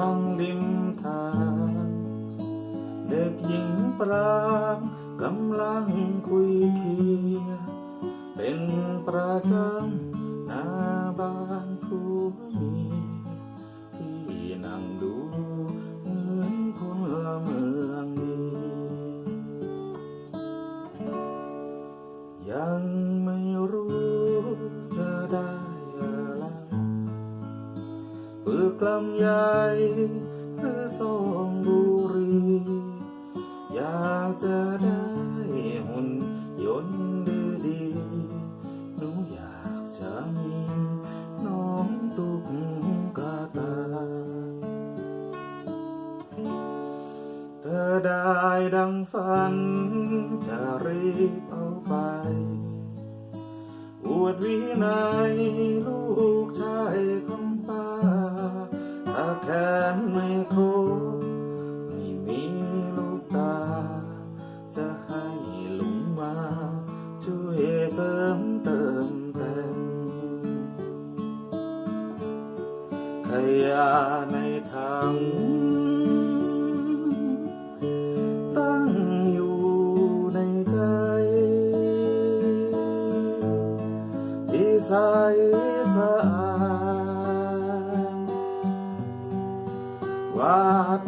ตั้งริมทาง เด็กหญิงปรางกำลังคุยเพีย เป็นประจำหน้าบ้านผู้มีที่นั่งดูเหมือนคนละเมืองดียัง กลำไยหรือส้มบุรี อยากจะได้หุ่นยนต์ดีๆหนูอยากจะมีน้องตุ๊กกาตา เธอได้ดังฝันจะรีบเอาไป อวดวินัยลูก ลงมา ช่วยเสริมเติมแต่งขยะในถังตั้งอยู่ในใจ ที่ใสสะอาดว่า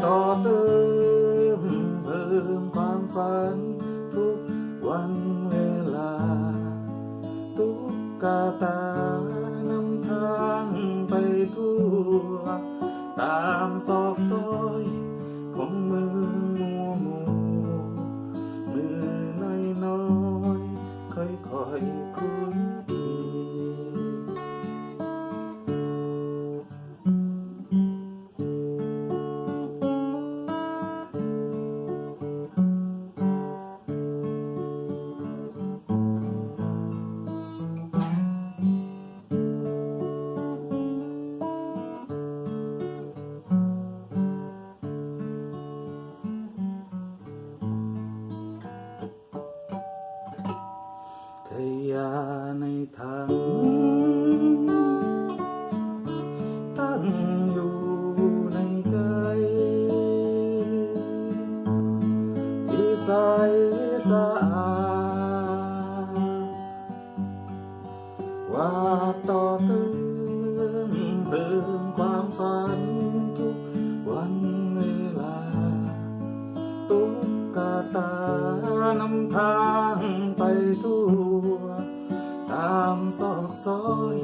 ต่อเติมเพิ่มความฝัน ตานำทางไปทั่ว ตามซอก ใสสะอาดว่าต่อเติมเติมความฝันทุกวันเวลา ตุ๊กตานำทางไปทั่ว ตามซอกซอย